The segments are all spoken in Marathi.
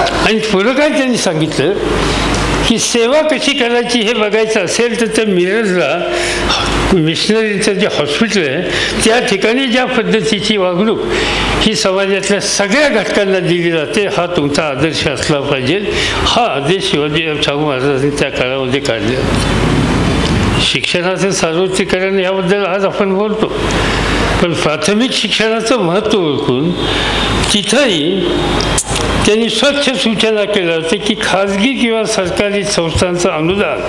आणि पुढं काय त्यांनी सांगितलं? की सेवा कशी करायची हे बघायचं असेल तर त्या मिरजला मिशनरीचं जे हॉस्पिटल आहे त्या ठिकाणी ज्या पद्धतीची वागणूक ही समाजातल्या सगळ्या घटकांना दिली जाते हा तुमचा आदर्श असला पाहिजे. हा आदेश शिवाजी शाहू महाराजांनी त्या काळामध्ये काढला. शिक्षणाचं सार्वत्रिकरण याबद्दल आज आपण बोलतो. पण प्राथमिक शिक्षणाचं महत्त्व ओळखून तिथंही त्यांनी स्वच्छ सूचना केल्या होत्या की खाजगी किंवा सरकारी संस्थांचं अनुदान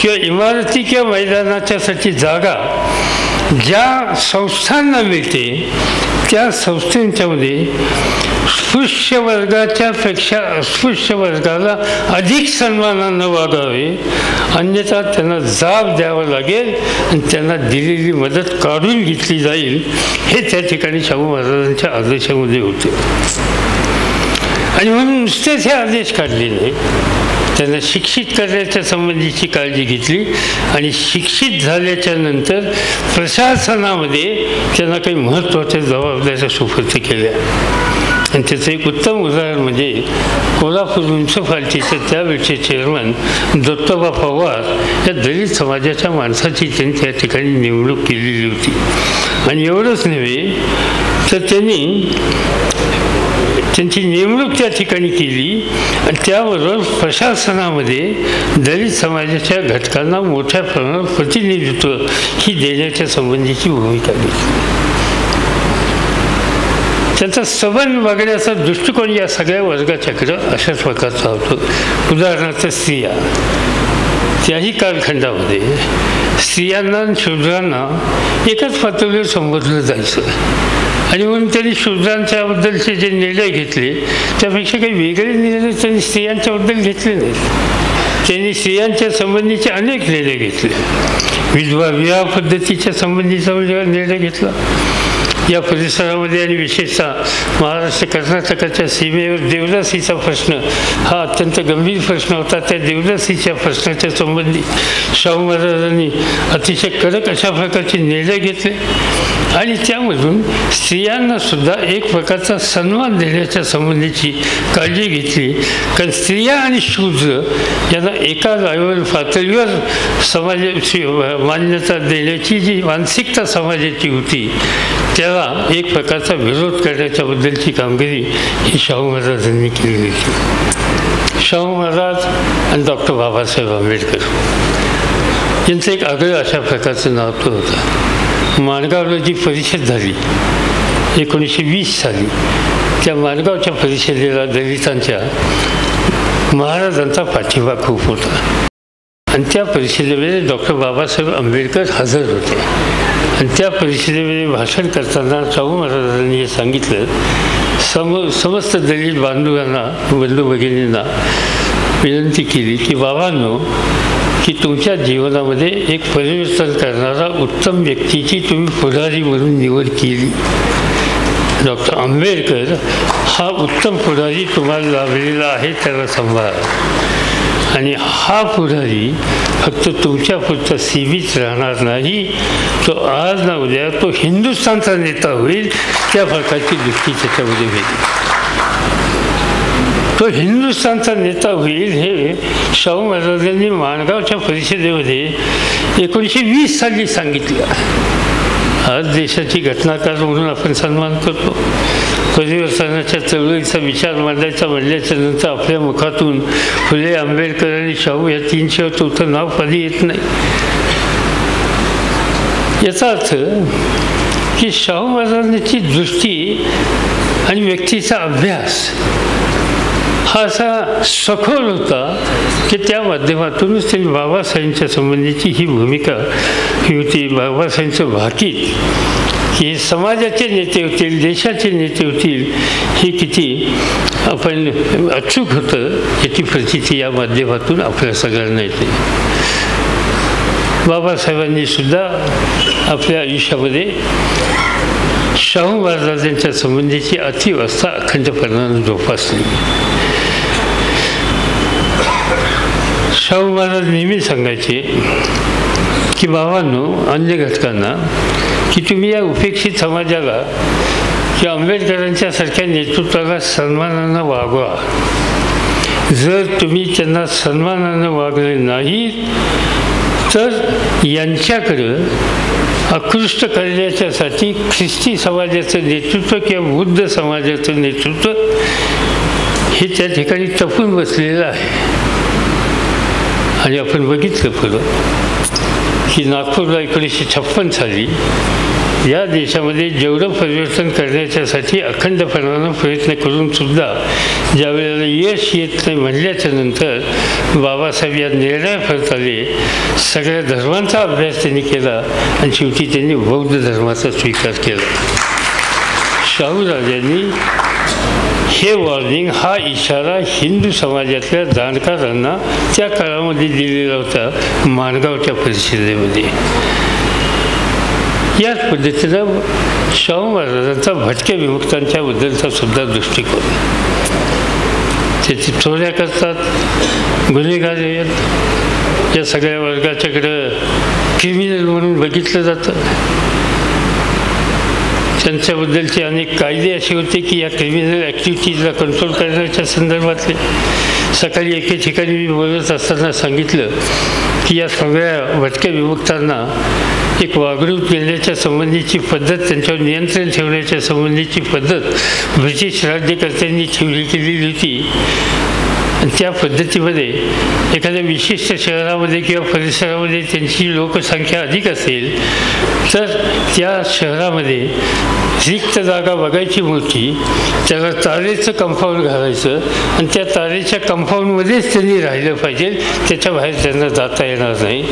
किंवा इमारती किंवा मैदानाच्यासाठी जागा ज्या संस्थांना मिळते त्या संस्थांच्यामध्ये स्पृश्य वर्गाच्या पेक्षा अस्पृश्य वर्गाला अधिक सन्मानानं वागावे अन्यथा त्यांना जाब द्यावा लागेल आणि त्यांना दिलेली मदत काढून घेतली जाईल हे त्या ठिकाणी शाहू महाराजांच्या आदेशामध्ये होते. आणि म्हणून नुसतेच हे आदेश काढले नाही त्यांना शिक्षित करण्याच्या संबंधीची काळजी घेतली आणि शिक्षित झाल्याच्यानंतर प्रशासनामध्ये त्यांना काही महत्त्वाच्या जबाबदाऱ्या सुपूर्त केल्या. आणि त्याचं एक उत्तम उदाहरण म्हणजे कोल्हापूर म्युन्सिपाल्टीचे त्यावेळचे चेअरमन दत्तोबा पवार या दलित समाजाच्या माणसाची त्यांनी त्या ठिकाणी नेमणूक केलेली होती. आणि एवढंच नव्हे तर त्यांनी त्यांची नेमणूक त्या ठिकाणी केली आणि त्याबरोबर प्रशासनामध्ये दलित समाजाच्या घटकांना मोठ्या प्रमाणात प्रतिनिधित्व ही देण्याच्या संबंधीची भूमिका घेतली. त्यांचा सबन वागण्याचा दृष्टिकोन या सगळ्या वर्गाच्याकडं अशाच प्रकारचा होतो. उदाहरणार्थ स्त्रिया. त्याही कालखंडामध्ये स्त्रियांना आणि शूद्रांना एकाच पातळीवर संबोधलं जायचं. आणि म्हणून त्यांनी शूद्रांच्याबद्दलचे जे निर्णय घेतले त्यापेक्षा काही वेगळे निर्णय त्यांनी स्त्रियांच्याबद्दल घेतले नाहीत. त्यांनी स्त्रियांच्या संबंधीचे अनेक निर्णय घेतले. विधवा विवाह पद्धतीच्या संबंधीचा निर्णय घेतला. या परिसरामध्ये आणि विशेषतः महाराष्ट्र कर्नाटकाच्या सीमेवर देवदासीचा प्रश्न हा अत्यंत गंभीर प्रश्न होता. त्या देवदासीच्या प्रश्नाच्या संबंधी शाहू महाराजांनी अतिशय कडक अशा प्रकारचे निर्णय घेतले आणि त्यामधून स्त्रियांना सुद्धा एक प्रकारचा सन्मान देण्याच्या संबंधीची काळजी घेतली. कारण स्त्रिया आणि शूद्र यांना एका जागेवर पातळीवर समाजाची मान्यता देण्याची जी मानसिकता समाजाची होती त्याला एक प्रकारचा विरोध करण्याच्या बद्दलची कामगिरी ही शाहू महाराजांनी केलेली होती. शाहू महाराज आणि डॉक्टर बाबासाहेब आंबेडकर यांचं एक आगळं अशा प्रकारचं नातं होतं. माणगावला जी परिषद झाली एकोणीसशे वीस साली त्या माणगावच्या परिषदेला दलितांच्या महाराजांचा पाठिंबा खूप होता. आणि त्या परिषदेमध्ये डॉक्टर बाबासाहेब आंबेडकर हजर होते. आणि त्या परिषदेमध्ये भाषण करताना शाहू महाराजांनी हे सांगितलं सम समस्त दलित बांधवांना बंधू भगिनींना विनंती केली की बाबांनो की तुमच्या जीवनामध्ये एक परिवर्तन करणारा उत्तम व्यक्तीची तुम्ही पुढारी म्हणून निवड केली. डॉक्टर आंबेडकर हा उत्तम पुढारी तुम्हाला लाभलेला आहे त्याला सांभाळा. आणि हा पुढारी फक्त तुमच्या पुरता सीमित राहणार नाही. तो आज ना उद्या तो हिंदुस्थानचा नेता होईल त्या प्रकारची दृष्टी त्याच्यामध्ये होईल. तो हिंदुस्थानचा नेता होईल हे शाहू महाराजांनी माणगावच्या परिषदेमध्ये एकोणीसशे वीस साली सांगितलं. आज देशाची घटनाकार म्हणून आपण सन्मान करतो? परिवर्तनाच्या चळवळीचा विचार मांडायचा म्हणल्याच्या नंतर आपल्या मुखातून फुले आंबेडकर आणि शाहू या तीनशिवाय चौथं नाव कधी येत नाही? याचा अर्थ की शाहू महाराजांची दृष्टी आणि व्यक्तीचा अभ्यास हा असा सखोल होता की त्या माध्यमातूनच त्यांनी बाबासाहेबांच्या संबंधीची ही भूमिका ही होती. बाबासाहेबांचं भाकीत की समाजाचे नेते होतील देशाचे नेते होतील हे किती आपण अचूक होतं याची प्रचिती या माध्यमातून आपल्या सगळ्यांना येते. बाबासाहेबांनी सुद्धा आपल्या आयुष्यामध्ये शाहू महाराजांच्या संबंधीची अतिवस्था अखंडपणानं जोपासली. शाहू महाराज नेहमी सांगायचे की बाबांनो अन्य घटकांना की तुम्ही या उपेक्षित समाजाला किंवा आंबेडकरांच्या सारख्या नेतृत्वाला सन्मानानं वागवा. जर तुम्ही त्यांना सन्मानानं वागले नाही तर यांच्याकडं आकृष्ट करण्याच्यासाठी ख्रिस्ती समाजाचं नेतृत्व किंवा बुद्ध समाजाचं नेतृत्व हे त्या ठिकाणी तपून बसलेलं आहे. आणि आपण बघितलं पुढं. की नागपूरला एकोणीसशे छप्पन साली या देशामध्ये जेवढं परिवर्तन करण्याच्यासाठी अखंडपणानं प्रयत्न करून सुद्धा ज्या वेळेला यश येत नाही म्हणल्याच्या नंतर बाबासाहेब या निर्णयापर्यंत आले सगळ्या धर्मांचा अभ्यास त्यांनी केला आणि शेवटी त्यांनी बौद्ध धर्माचा स्वीकार केला. शाहूराजांनी हे वॉर्निंग हा इशारा हिंदू समाजातल्या जाणकारांना त्या मध्ये दिलेला होता माणगावच्या परिषदेमध्ये याच पद्धतीनं शाहू महाराजांचा भटक्या विमुक्तांच्या बद्दलचा सुद्धा दृष्टिकोन. त्याची चोऱ्या करतात गुन्हेगार आहेत. या सगळ्या वर्गाच्याकडं क्रिमिनल म्हणून बघितलं जातं. त्यांच्याबद्दलचे अनेक कायदे असे होते की या क्रिमिनल ॲक्टिव्हिटीजला कंट्रोल करण्याच्या संदर्भातले. सकाळी एके ठिकाणी मी बोलत असताना सांगितलं की या सगळ्या भटक्या विमुक्तांना एक वागणूक देण्याच्या संबंधीची पद्धत त्यांच्यावर नियंत्रण ठेवण्याच्या संबंधीची पद्धत ब्रिटिश राज्यकर्त्यांनी ठेवली केलेली होती. त्या पद्धतीमध्ये एखाद्या विशिष्ट शहरामध्ये किंवा परिसरामध्ये त्यांची लोकसंख्या अधिक असेल तर त्या शहरामध्ये रिक्त जागा बघायची मोठी त्याला तारेचं कंपाऊंड घालायचं आणि त्या तारेच्या कंपाऊंडमध्येच त्यांनी राहिलं पाहिजे त्याच्या बाहेर त्यांना जाता येणार नाही.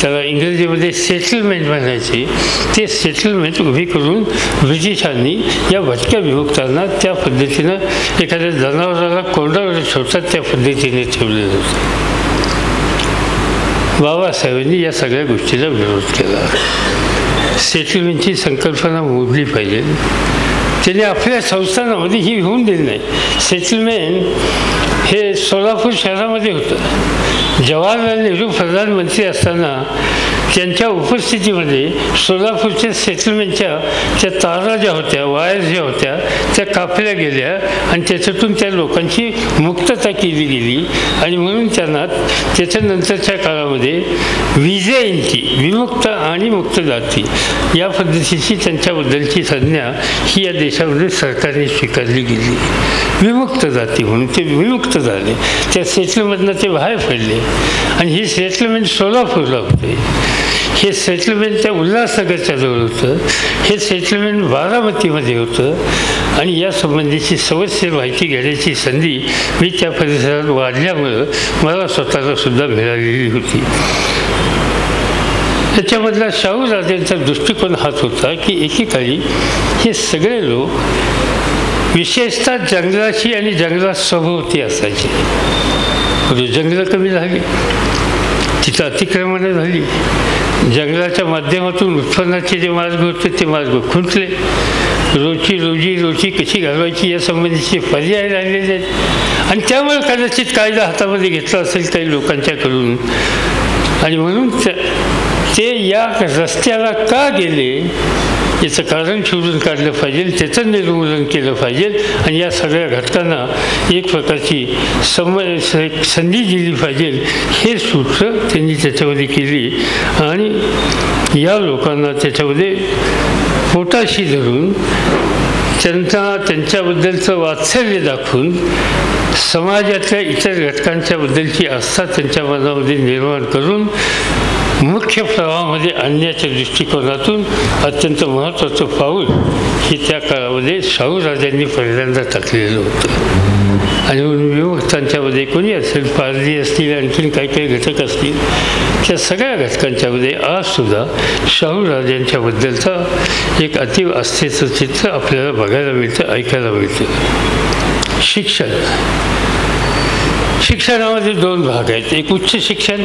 त्याला इंग्रजीमध्ये सेटलमेंट म्हणायचे. ते सेटलमेंट उभी करून ब्रिटिशांनी या भटक्या विमुक्तांना त्या पद्धतीनं एखाद्या जनावराला कोंडावर ठेवतात त्या पद्धतीने ठेवलेलं होतं. बाबासाहेबांनी या सगळ्या गोष्टीला विरोध केला. सेटलमेंटची संकल्पना मोडली पाहिजे. त्यांनी आपल्या संस्थानामध्ये ही होऊन दिली नाही. सेटलमेंट हे सोलापूर शहरामध्ये होतं. जवाहरलाल नेहरू प्रधानमंत्री असताना त्यांच्या उपस्थितीमध्ये सोलापूरच्या सेटलमेंटच्या त्या तारा ज्या होत्या वायर ज्या होत्या त्या कापल्या गेल्या आणि त्याच्यातून त्या लोकांची मुक्तता केली गेली. आणि म्हणून त्यांना त्याच्यानंतरच्या काळामध्ये विजयंती विमुक्त आणि मुक्त जाती या पद्धतीची त्यांच्याबद्दलची संज्ञा ही या देशामध्ये सरकारने स्वीकारली गेली. विमुक्त जाती म्हणून ते विमुक्त झाले. त्या सेटलमधनं ते बाहेर पडले. आणि ही सेटलमेंट सोलापूरला होते. हे सेटलमेंट त्या उल्हासनगरच्या जवळ होतं. हे सेटलमेंट बारामतीमध्ये होतं. आणि या संबंधीची माहिती घेण्याची संधी मी त्या परिसरात वाढल्यामुळं मला स्वतःला सुद्धा मिळालेली होती. त्याच्यामधला शाहू राजांचा दृष्टिकोन हाच होता की एकेकाळी हे सगळे लोक विशेषतः जंगलाशी आणि जंगलात सभोवती असायचे. म्हणजे जंगलं कमी झाली. तिथं अतिक्रमणं झाली. जंगलाच्या माध्यमातून उत्पन्नाचे जे मार्ग होते ते मार्ग खुंटले. रोजची रोजी रोजी कशी घालवायची या संबंधीचे पर्याय राहिलेले आहेत. आणि त्यामुळे कदाचित कायदा हातामध्ये घेतला असेल काही लोकांच्याकडून आणि म्हणून ते या रस्त्याला का गेले? याचं कारण शोधून काढलं पाहिजे त्याचं निर्मूलन केलं पाहिजे आणि या सगळ्या घटकांना एक प्रकारची सम संधी दिली पाहिजे हे सूत्र त्यांनी त्याच्यामध्ये केली. आणि या लोकांना त्याच्यामध्ये पोटाशी धरून त्यांचा त्यांच्याबद्दलचं वात्सल्य दाखवून समाजातल्या इतर घटकांच्याबद्दलची आस्था त्यांच्या मनामध्ये निर्माण करून मुख्य प्रवाहामध्ये म्हणजे आणण्याच्या दृष्टिकोनातून अत्यंत महत्त्वाचं पाऊल हे त्या काळामध्ये शाहू राजांनी पहिल्यांदा टाकलेलं होतं. आणि विमुक्तांच्यामध्ये कोणी असेल पारधी असतील आणखीन काही काही घटक असतील त्या सगळ्या घटकांच्यामध्ये आजसुद्धा शाहू राजांच्याबद्दलचा एक अति आस्थेचं चित्र आपल्याला बघायला मिळतं ऐकायला मिळतं. शिक्षण. शिक्षणामध्ये दोन भाग आहेत. एक उच्च शिक्षण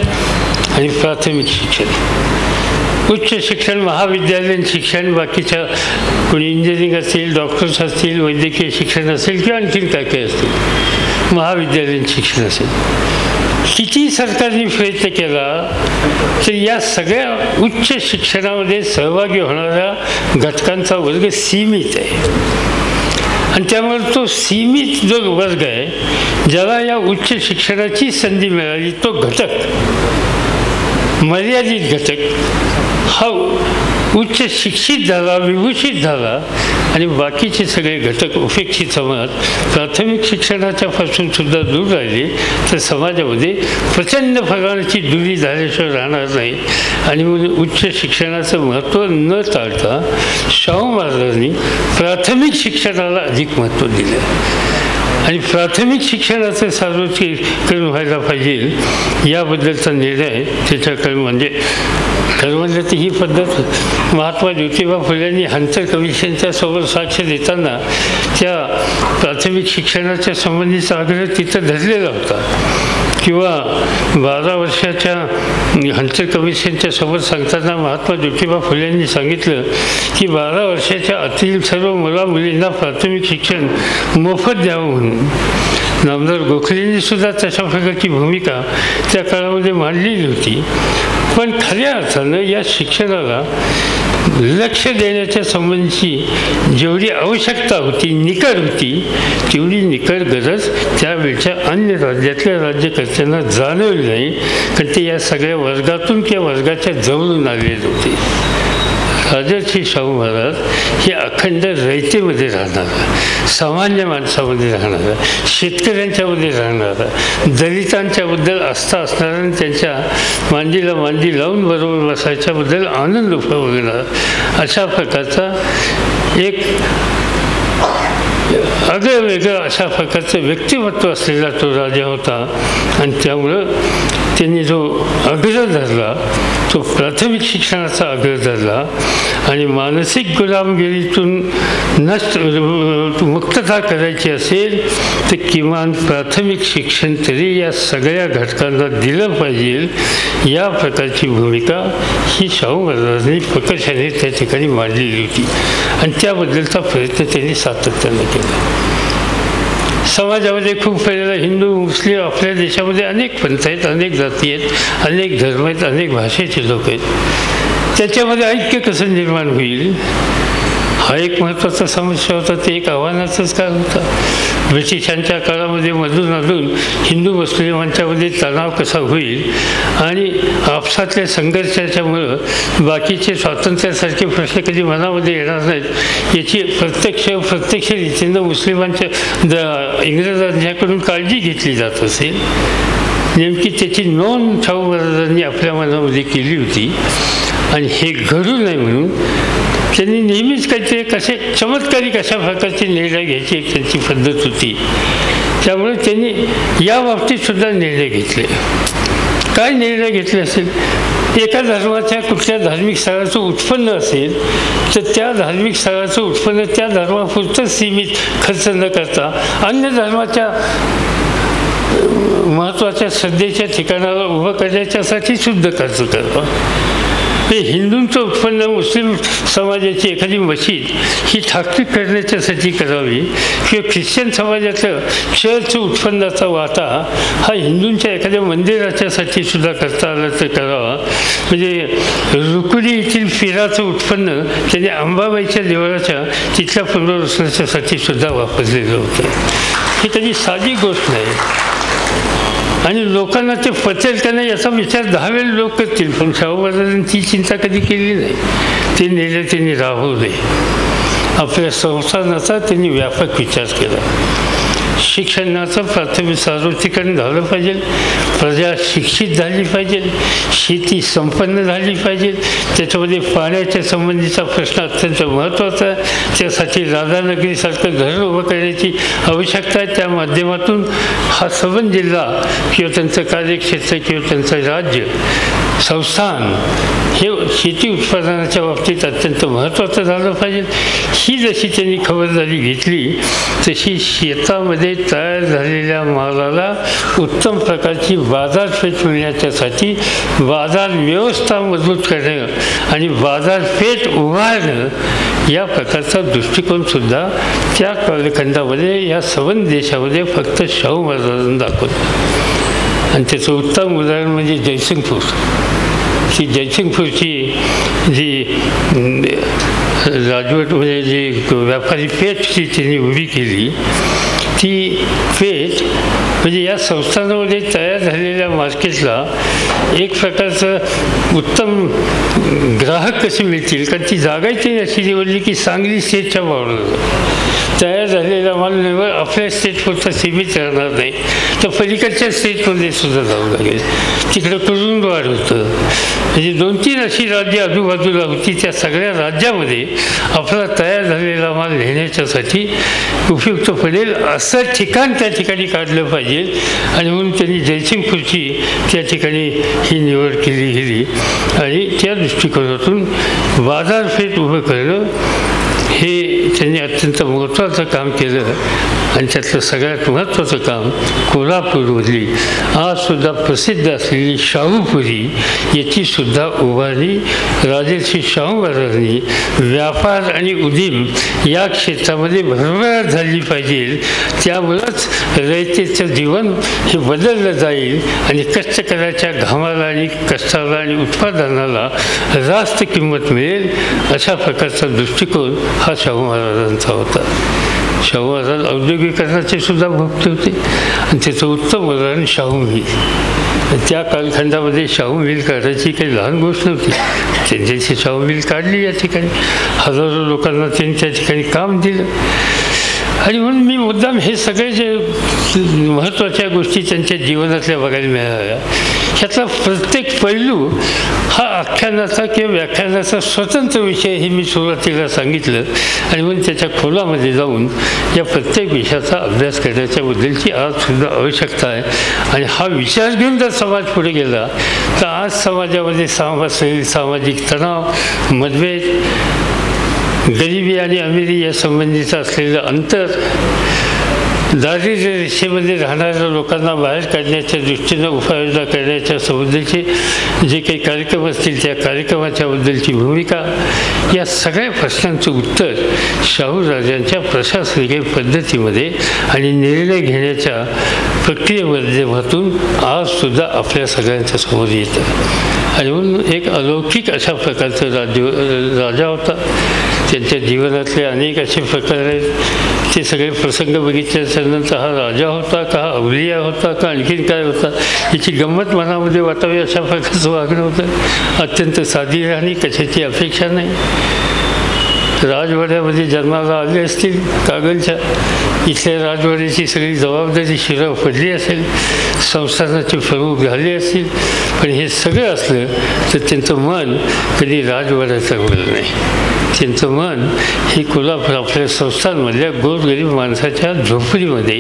आणि प्राथमिक शिक्षण. उच्च शिक्षण महाविद्यालयीन शिक्षण बाकीच्या कोणी इंजिनिअरिंग असतील डॉक्टर्स असतील वैद्यकीय शिक्षण असेल किंवा आणखीन काय काय असतील महाविद्यालयीन शिक्षण असेल. किती सरकारने प्रयत्न केला तर या सगळ्या उच्च शिक्षणामध्ये सहभागी होणाऱ्या घटकांचा वर्ग सीमित आहे. आणि त्यामुळे तो सीमित जो वर्ग आहे ज्याला या उच्च शिक्षणाची संधी मिळाली तो घटक मर्यादित घटक हा उच्च शिक्षित झाला विभूषित झाला आणि बाकीचे सगळे घटक उपेक्षित समाज प्राथमिक शिक्षणाच्या पासून सुद्धा दूर राहिले तर समाजामध्ये प्रचंड प्रकारची दुरी झाल्याशिवाय राहणार नाही. आणि म्हणून उच्च शिक्षणाचं महत्त्व न टाळता शाहू महाराजांनी प्राथमिक शिक्षणाला अधिक महत्त्व दिलं. आणि प्राथमिक शिक्षणाचं सार्वत्रिकरण व्हायला पाहिजे याबद्दलचा निर्णय त्याच्याकडे म्हणजे खरं तर ही पद्धत महात्मा ज्योतिबा फुल्यांनी हंतर कमिशनच्या समोर साक्ष देताना त्या प्राथमिक शिक्षणाच्या संबंधीचा आग्रह तिथं धरलेला होता. किंवा बारा वर्षाच्या हंटर कमिशनच्या समोर सांगताना महात्मा ज्योतिबा फुले यांनी सांगितलं की बारा वर्षाच्या आतील सर्व मुला मुलींना प्राथमिक शिक्षण मोफत द्यावं म्हणून. नामदार गोखलेंनी सुद्धा तशा प्रकारची भूमिका त्या काळामध्ये मांडलेली होती. पण खऱ्या अर्थानं या शिक्षणाला लक्ष देण्याच्या संबंधीची जेवढी आवश्यकता होती निकड होती तेवढी निकड गरज त्यावेळच्या अन्य राज्यातल्या राज्यकर्त्यांना जाणवली नाही. कारण ते या सगळ्या वर्गातून किंवा वर्गाच्या जवळून आलेले होते. राजर्षी शाहू महाराज हे अखंड रयतेमध्ये राहणारा सामान्य माणसामध्ये राहणारा शेतकऱ्यांच्यामध्ये राहणारा दलितांच्याबद्दल आस्था असणाऱ्या आणि त्यांच्या मांडीला मांडी लावून बरोबर बसायच्याबद्दल आनंद उपभोगणार अशा प्रकारचा एक आगळं वेगळं अशा प्रकारचं व्यक्तिमत्व असलेला तो राजा होता. आणि त्यामुळं त्यांनी जो आग्रह धरला तो प्राथमिक शिक्षणाचा आग्रह धरला आणि मानसिक गुलामगिरीतून नष्ट मुक्तता करायची असेल तर किमान प्राथमिक शिक्षण तरी या सगळ्या घटकांना दिलं पाहिजे. या प्रकारची भूमिका ही शाहू महाराजांनी प्रकर्षाने त्या ठिकाणी मांडलेली होती. आणि त्याबद्दलचा प्रयत्न त्यांनी सातत्यानं केला. समाजामध्ये खूप पहिल्याला हिंदू मुस्लिम आपल्या देशामध्ये अनेक पंथ आहेत अनेक जाती आहेत अनेक धर्म आहेत अनेक भाषेचे लोक आहेत. त्याच्यामध्ये ऐक्य कसं निर्माण होईल? हा एक महत्त्वाचा समस्या होता ते एक आव्हानाचंच काय होता. ब्रिटिशांच्या काळामध्ये मधून अधून हिंदू मुस्लिमांच्यामध्ये तणाव कसा होईल आणि आपसातल्या संघर्षाच्यामुळं बाकीचे स्वातंत्र्यासारखे प्रश्न कधी मनामध्ये येणार नाहीत याची प्रत्यक्ष प्रत्यक्ष रीतीनं मुस्लिमांच्या द इंग्रजांच्याकडून काळजी घेतली जात असेल. नेमकी त्याची नोंद शाहू महाराजांनी आपल्या मनामध्ये केली होती. आणि हे घडू नये म्हणून त्यांनी नेहमीच काहीतरी कसे चमत्कारी कशा प्रकारचे निर्णय घ्यायची एक त्यांची पद्धत होती. त्यामुळे त्यांनी या बाबतीत सुद्धा निर्णय घेतले. काय निर्णय घेतले असेल? एका धर्माच्या कुठल्या धार्मिक स्थळाचं उत्पन्न असेल तर त्या धार्मिक स्थळाचं उत्पन्न त्या धर्मापुरतं सीमित खर्च न करता अन्य धर्माच्या महत्त्वाच्या श्रद्धेच्या ठिकाणाला उभं करण्याच्यासाठी शुद्ध खर्च करतो. हे हिंदूंचं उत्पन्न मुस्लिम समाजाची एखादी मशीद ही ठाकरी करण्याच्यासाठी करावी किंवा ख्रिश्चन समाजाचं चर्च उत्पन्नाचा वाटा हा हिंदूंच्या एखाद्या मंदिराच्यासाठी सुद्धा करता आला तर करावा. म्हणजे रुकुडी येथील पिराचं उत्पन्न त्यांनी अंबाबाईच्या देवळाच्या तिथल्या पुनर्वसनाच्यासाठी सुद्धा वापरलेलं होतं. ही त्याची साधी गोष्ट नाही. आणि लोकांना ते पचेल का नाही याचा विचार दहावेळ लोक करतील पण शाहू ती चिंता कधी केली नाही. ते नेले त्यांनी दे. आपल्या संस्थानाचा त्यांनी व्यापक विचार केला. शिक्षणाचं प्राथमिक सार्वत्रिकरण झालं पाहिजे. प्रजा शिक्षित झाली पाहिजे. शेती संपन्न झाली पाहिजे. त्याच्यामध्ये पाण्याच्या संबंधीचा प्रश्न अत्यंत महत्त्वाचा आहे. त्यासाठी राधानगरीसारखं घर उभं करण्याची आवश्यकता आहे. त्या माध्यमातून हा सबन जिल्हा किंवा त्यांचं कार्यक्षेत्र किंवा त्यांचं राज्य संस्थान हे शेती उत्पादनाच्या बाबतीत अत्यंत महत्त्वाचं झालं पाहिजे. ही जशी त्यांनी खबरदारी घेतली तशी शेतामध्ये तयार झालेल्या मालाला उत्तम प्रकारची बाजारपेठ मिळण्याच्यासाठी बाजार व्यवस्था मजबूत करणं आणि बाजारपेठ उभारणं या प्रकारचा दृष्टिकोनसुद्धा त्या कालखंडामध्ये या सबंध देशामध्ये फक्त शाहू महाराजांना दाखवतो आणि त्याचं उत्तम उदाहरण म्हणजे जयसिंगपूर. ती जयसिंगपूरची जी राजवट म्हणजे जी व्यापारी पेठ जी त्यांनी उभी केली ती पेठ म्हणजे या संस्थांमध्ये तयार झालेल्या मार्केटला एक प्रकारचं उत्तम ग्राहक कसे मिळतील? कारण ती जागाही त्यांनी अशी निवडली की सांगली स्टेटच्या भावना तयार झालेला माल निवड आपल्या स्टेटपुरता सीमित राहणार नाही. तर पलीकडच्या स्टेटमध्ये सुद्धा जावं लागेल. तिकडं कुरुंदवाड होतं. म्हणजे दोन तीन अशी राज्य आजूबाजूला होती. त्या सगळ्या राज्यामध्ये आपला तयार झालेला माल नेण्याच्यासाठी उपयुक्त पडेल असं ठिकाण त्या ठिकाणी काढलं पाहिजे. आणि म्हणून त्यांनी जयसिंगपूरची त्या ठिकाणी ही निवड केली गेली. आणि त्या दृष्टिकोनातून बाजारपेठ उभं करणं हे त्यांनी अत्यंत महत्त्वाचं काम केलं. आणि त्यातलं सगळ्यात महत्त्वाचं काम कोल्हापूरमधली आजसुद्धा प्रसिद्ध असलेली शाहूपुरी याची सुद्धा उभारणी राजर्षी शाहू महाराजांनी व्यापार आणि उदीम या क्षेत्रामध्ये भरभराट झाली पाहिजे. त्यामुळंच रयतेचं जीवन हे बदललं जाईल आणि कष्टकऱ्याच्या घामाला आणि कष्टाला आणि उत्पादनाला रास्त किंमत मिळेल अशा प्रकारचा दृष्टिकोन हा शाहू महाराज महाराजांचा होता शाहू महाराज औद्योगिकरणाचे सुद्धा भक्त होते. आणि त्याचं उत्तम उदाहरण शाहू मिल त्या कालखंडामध्ये शाहू मिल काढायची काही लहान गोष्ट नव्हती त्यांच्याशी शाहू मिल काढली या ठिकाणी. हजारो लोकांना त्यांनी त्या ठिकाणी काम दिलं. आणि म्हणून मी मुद्दाम हे सगळे जे महत्त्वाच्या गोष्टी त्यांच्या जीवनातल्या बघायला मिळाल्या. ह्याचा प्रत्येक पैलू हा आख्यानाचा किंवा व्याख्यानाचा स्वतंत्र विषय हे मी सुरुवातीला सांगितलं. आणि म्हणून त्याच्या खोलामध्ये जाऊन या प्रत्येक विषयाचा अभ्यास करण्याच्याबद्दलची आजसुद्धा आवश्यकता आहे. आणि हा विचार घेऊन जर समाज पुढे गेला तर आज समाजामध्ये सामाजिक सामाजिक तणाव मतभेद गरिबी आणि अमिरी या संबंधीचं असलेलं अंतर दारिद्र्य रेषेमध्ये राहणाऱ्या लोकांना बाहेर काढण्याच्या दृष्टीनं उपाययोजना करण्याच्या संबंधीचे जे काही कार्यक्रम असतील त्या कार्यक्रमाच्याबद्दलची भूमिका या सगळ्या प्रश्नांचं उत्तर शाहू राजांच्या प्रशासकीय पद्धतीमध्ये आणि निर्णय घेण्याच्या प्रक्रियेमाध्यमातून आजसुद्धा आपल्या सगळ्यांच्या समोर येतं. आणि म्हणून एक अलौकिक अशा प्रकारचं राज्य राजा होता. त्यांच्या जीवनातले अनेक असे प्रकार आहेत. ते सगळे प्रसंग बघितल्यानंतर हा राजा होता का हा अवलिया होता का आणखीन काय होता याची गंमत मनामध्ये वाटावी अशा प्रकारचं वागणं होतं. अत्यंत साधी राहणी कशाची अपेक्षा नाही. राजवाड्यामध्ये जन्माला आले असतील कागलच्या इथल्या राजवाड्याची सगळी जबाबदारी शिराव पडली असेल संस्थानाचे प्रमुख झाले असतील पण हे सगळं असलं तर त्यांचं मन कधी राजवाड्याचं चांगलं नाही. त्यांचं मन हे कोल्हापूर आपल्या संस्थांमधल्या गोरगरीब माणसाच्या झोपडीमध्ये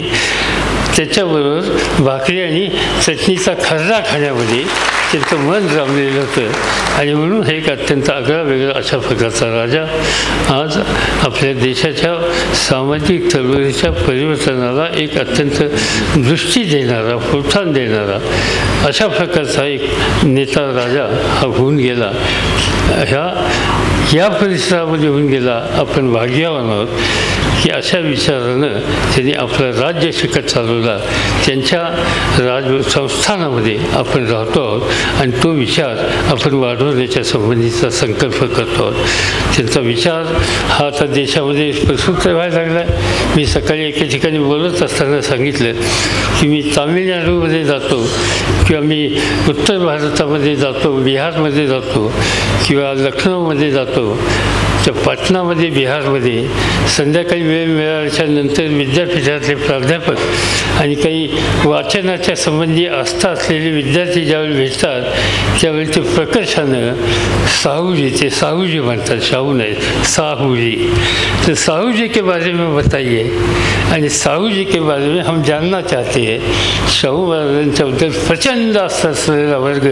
त्याच्याबरोबर भाकरी आणि चटणीचा खर्रा खाण्यामध्ये त्यांचं मन रमलेलं होतं. आणि म्हणून हे एक अत्यंत आगळा वेगळा अशा प्रकारचा राजा आज आपल्या देशाच्या सामाजिक चळवळीच्या परिवर्तनाला एक अत्यंत दृष्टी देणारा प्रोत्साहन देणारा अशा प्रकारचा एक नेता राजा हा होऊन गेला. ह्या या परिसरामध्ये होऊन गेला. आपण भाग्यवान आहोत. की अशा विचारानं त्यांनी आपलं राज्य शिकत चालवला. त्यांच्या राज संस्थानामध्ये आपण राहतो आहोत आणि तो विचार आपण वाढवण्याच्या संबंधीचा संकल्प करतो आहोत. त्यांचा विचार हा आता देशामध्ये प्रसुप्त व्हायला लागला आहे मी सकाळी एके ठिकाणी बोलत असताना सांगितलं की मी तामिळनाडूमध्ये जातो किंवा मी उत्तर भारतामध्ये जातो बिहारमध्ये जातो किंवा लखनौमध्ये जातो. तर पाटणामध्ये बिहारमध्ये संध्याकाळी वेळ मिळाल्याच्या नंतर विद्यापीठातले प्राध्यापक आणि काही वाचनाच्या संबंधी आस्था असलेले विद्यार्थी ज्यावेळी भेटतात त्यावेळी ते प्रकर्षानं साहूजी ते साहूजी म्हणतात शाहू नाही साहूजी. तर साहूजी के बारे में बताइए. आणि साहूजी के बारे में हम जानना चाहते हैं. शाहू महाराजांच्याबद्दल प्रचंड आस्था असलेला वर्ग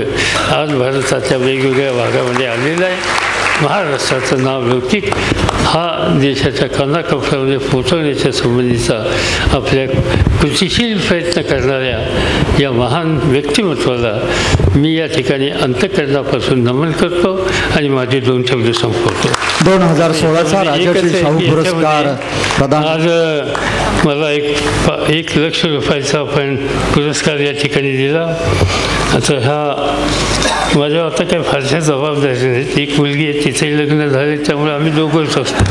आज भारताच्या वेगवेगळ्या भागामध्ये आलेला आहे. महाराष्ट्राचं नाव लौकिक हा देशाच्या कानाकोपऱ्यामध्ये पोचवण्याच्या संबंधीचा आपल्या कृतिशील प्रयत्न करणाऱ्या या महान व्यक्तिमत्वाला मी या ठिकाणी अंतकरणापासून नमन करतो आणि माझे दोन शब्द संपवतो. दोन हजार सोळाचा पुरस्कार प्रदान आज मला एक एक लक्ष रुपयाचा आपण पुरस्कार या ठिकाणी दिला. आता हा माझ्या आता काही फारशा जबाबदारी नाहीत. एक मुलगी आहे तिथे लग्न झाले त्यामुळे आम्ही दोघंच असतो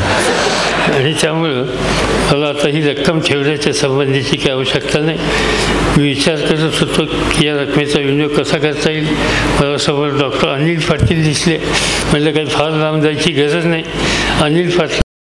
आणि त्यामुळं मला आता ही रक्कम ठेवण्याच्या संबंधीची काही आवश्यकता नाही. मी विचार करत होतो की या रकमेचा विनियोग कसा करता येईल? मला समोर डॉक्टर अनिल पाटील दिसले. म्हटलं काही फार लांब जायची गरज नाही. अनिल पाटील